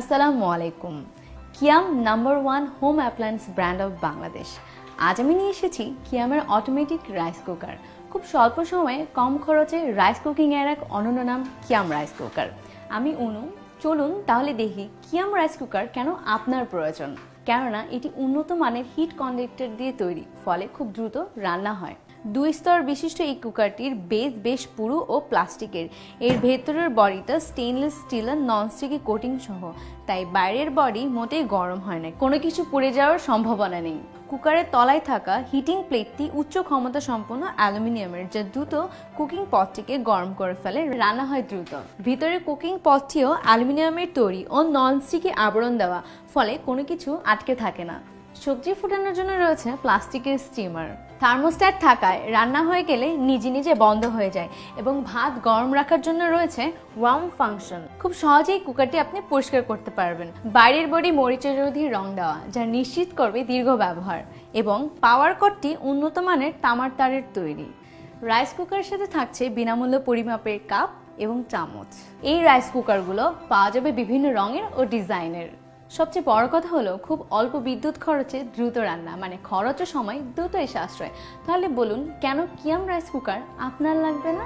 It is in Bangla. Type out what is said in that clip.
আসসালামু আলাইকুম। Kiam number one home appliance brand of Bangladesh. আজ আমি নিয়ে এসেছি কিয়ামের অটোমেটিক রাইস কুকার। খুব স্বল্প সময়ে কম খরচে রাইস কুকিংয়ের এক অনন্য নাম কিয়াম রাইস কুকার। আমি অনু, চলুন তাহলে দেখি কিয়াম রাইস কুকার কেন আপনার প্রয়োজন। কেননা এটি উন্নত মানের হিট কন্ডেক্টর দিয়ে তৈরি, ফলে খুব দ্রুত রান্না হয়। দুই স্তর বিশিষ্ট এই কুকারটির বেস বেশ পুরু ও প্লাস্টিকের। এর ভেতরের বডিটা স্টেনলেস স্টিলের ননস্টিকি কোটিং সহ। তাই বাইরের বডি মোটেই গরম হয় না। কোনো কিছু পুড়ে যাওয়ার সম্ভাবনা নেই। কুকারের তলায় থাকা হিটিং প্লেটটি উচ্চ ক্ষমতা সম্পন্ন অ্যালুমিনিয়ামের, যা দ্রুত কুকিং পটটিকে গরম করে ফেলে। রান্না হয় দ্রুত। ভিতরে কুকিং পটটিও অ্যালুমিনিয়ামের তৈরি ও ননস্টিকি আবরণ দেওয়া, ফলে কোনো কিছু আটকে থাকে না। সবজি ফুটানোর জন্য রয়েছে প্লাস্টিকের স্টিমার। থার্মোস্ট্যাট থাকায় রান্না হয়ে গেলে নিজে নিজে বন্ধ হয়ে যায় এবং ভাত গরম রাখার জন্য রয়েছে ওয়ার্ম ফাংশন। খুব সহজেই কুকারটি আপনি পরিষ্কার করতে পারবেন। বাইরের বডি মরিচরোধী রং দেওয়া, যা নিশ্চিত করবে দীর্ঘ ব্যবহার এবং পাওয়ার কটটি উন্নত মানের তামার তারের তৈরি। রাইস কুকারের সাথে থাকছে বিনামূল্য পরিমাপের কাপ এবং চামচ। এই রাইস কুকারগুলো পাওয়া যাবে বিভিন্ন রঙের ও ডিজাইনের। সবচেয়ে বড় কথা হলো, খুব অল্প বিদ্যুৎ খরচে দ্রুত রান্না মানে খরচ ও সময় দ্রুতই সাশ্রয় তাহলে বলুন, কেন কিয়াম রাইস কুকার আপনার লাগবে না?